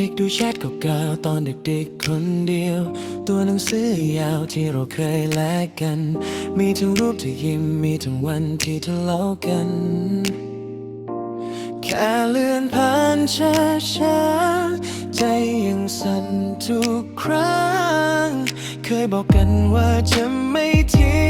ลิกดูแชทเก่าๆตอนเด็กๆคนเดียว ตัวหนังสือยาวที่เราเคยแลกกัน มีทั้งรูปที่ยิ้มมีทั้งวันที่ทะเลาะกัน แค่เลื่อนผ่านช้าๆใจยังสั่นทุกครั้ง เคยบอกกันว่าจะไม่ทิ้ง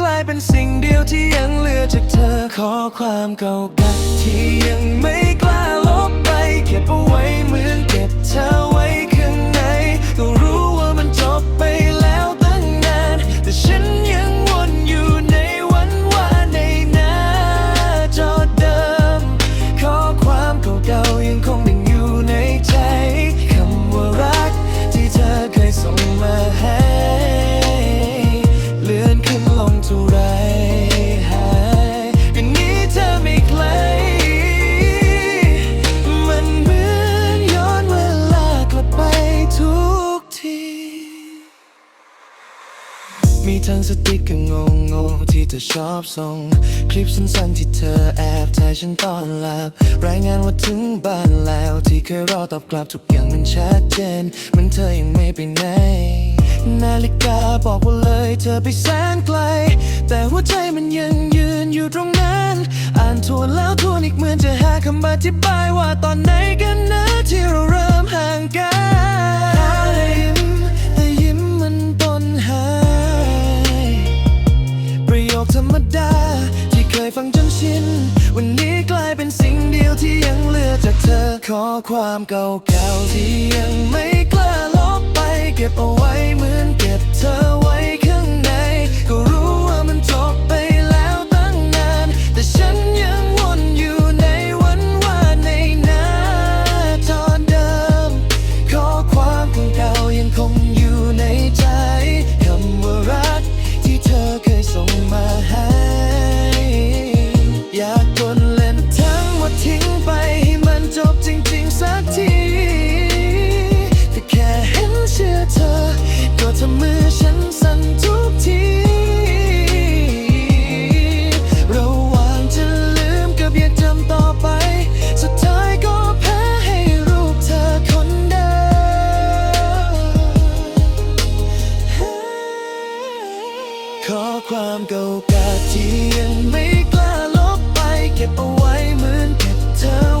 กลายเป็นสิ่งเดียวที่ยังเหลือจากเธอขอความเก่ากันที่ยังไม่กล้าลบไปเก็บเอา มีทั้งสติกเกอร์งงงที่เธอชอบส่ง คลิปสั้นๆที่เธอแอบถ่ายฉันตอนหลับ รายงานว่าถึงบ้านแล้วที่เคยรอตอบกลับทุกอย่างมันชัดเจน มันเธอยังไม่ไปไหน นาฬิกาบอกว่าเลยเธอไปแสนไกล แต่หัวใจมันยังยืนอยู่ตรงนั้น อ่านทวนแล้วทวนอีกเหมือนจะหาคำอธิบายว่าตอนไหนกันนะที่เราเริ่มห่างกัน ยฟังจนชิน วันนี้กลายเป็นสิ่งเดียวที่ยังเหลือจากเธอขอความเก่าๆที่ยังไม่ ขอความเก่ากาที่ยังไม่กล้าลบไป เก็บเอาไว้เหมือนเก็บเธอ